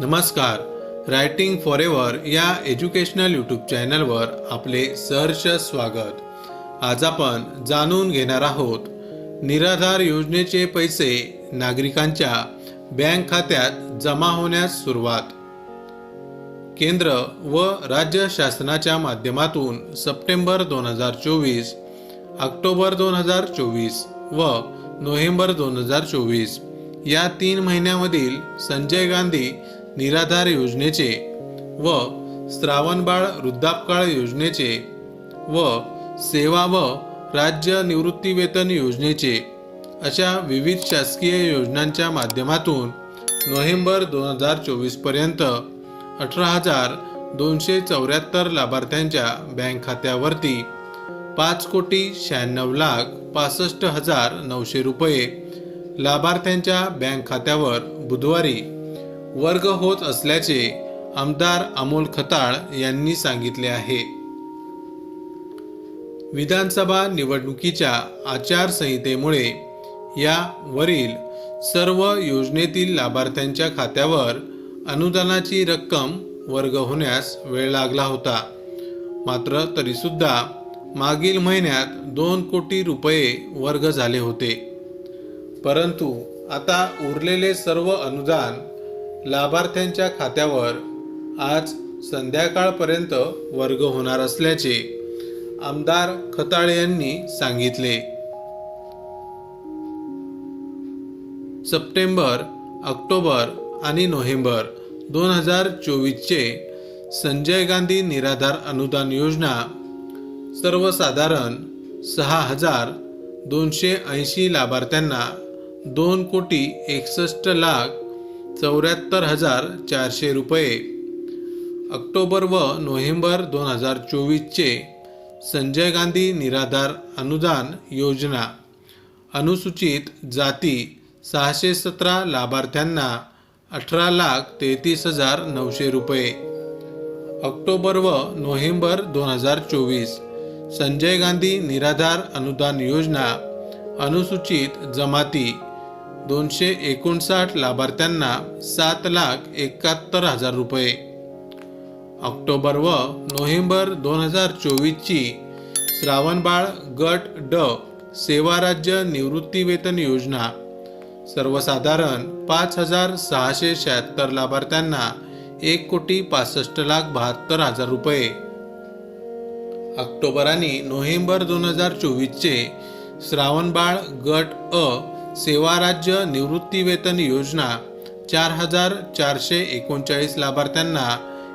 नमस्कार. Writing for ever या educational YouTube चॅनलवर आपले सहर्ष स्वागत. आज आपण जाणून घेणार आहोत निराधार योजनेचे पैसे नागरिकांच्या बँक खात्यात जमा होण्यास सुरुवात. केंद्र व राज्य शासनाच्या माध्यमातून सप्टेंबर दोन हजार चोवीस ऑक्टोबर दोन हजार चोवीस व नोव्हेंबर दोन हजार चोवीस या तीन महिन्यामधील संजय गांधी निराधार योजनेचे व श्रावणबाळ वृद्धापकाळ योजनेचे व सेवा व राज्य निवृत्तीवेतन योजनेचे अशा विविध शासकीय योजनांच्या माध्यमातून नोव्हेंबर दोन हजार चोवीसपर्यंत अठरा हजार दोनशे चौऱ्याहत्तर लाभार्थ्यांच्या बँक खात्यावरती पाच कोटी शहाण्णव लाख पासष्ट हजार नऊशे रुपये लाभार्थ्यांच्या बँक खात्यावर बुधवारी वर्ग होत असल्याचे आमदार अमोल खताळ यांनी सांगितले आहे. विधानसभा निवडणुकीच्या आचारसंहितेमुळे या वरील सर्व योजनेतील लाभार्थ्यांच्या खात्यावर अनुदानाची रक्कम वर्ग होण्यास वेळ लागला होता. मात्र तरीसुद्धा मागील महिन्यात दोन कोटी रुपये वर्ग झाले होते. परंतु आता उरलेले सर्व अनुदान लाभार्थ्यांच्या खात्यावर आज संध्याकाळपर्यंत वर्ग होणार असल्याचे आमदार खताळे यांनी सांगितले. सप्टेंबर ऑक्टोबर आणि नोव्हेंबर दोन हजार चोवीसचे संजय गांधी निराधार अनुदान योजना सर्वसाधारण सहा हजार दोनशे ऐंशी लाभार्थ्यांना दोन कोटी एकसष्ट लाख चौऱ्याहत्तर हजार चारशे रुपये. ऑक्टोबर व नोव्हेंबर दोन हजार चोवीसचे संजय गांधी निराधार अनुदान योजना अनुसूचित जाती सहाशे सतरा लाभार्थ्यांना अठरा लाख तेहतीस हजार नऊशे रुपये. ऑक्टोबर व नोव्हेंबर दोन हजार चोवीस संजय गांधी निराधार अनुदान योजना अनुसूचित जमाती दोनशे एकोणसाठ लाभार्थ्यांना सात लाख एकाहत्तर हजार रुपये. ऑक्टोबर व नोव्हेंबर दोन हजार चोवीसची श्रावणबाळ गट ड सेवा राज्य निवृत्तीवेतन योजना. सर्वसाधारण पाच हजार सहाशे शहात्तर लाभार्थ्यांना एक कोटी पासष्ट लाख बहात्तर हजार रुपये. ऑक्टोबर आणि नोव्हेंबर दोन हजार चोवीसचे श्रावणबाळ गट अ सेवा राज्य निवृत्तीवेतन योजना चार हजार चारशे एकोणचाळीस लाभार्थ्यांना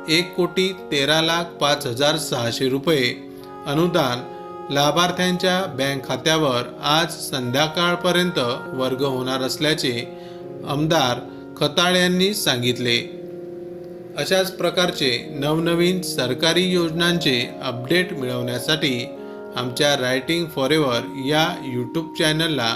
एक कोटी तेरा लाख पाच हजार सहाशे रुपये. अनुदान लाभार्थ्यांच्या बँक खात्यावर आज संध्याकाळपर्यंत वर्ग होणार असल्याचे आमदार खताळ यांनी सांगितले. अशाच प्रकारचे नवनवीन सरकारी योजनांचे अपडेट मिळवण्यासाठी आमच्या रायटिंग फॉर एव्हर या यूट्यूब चॅनलला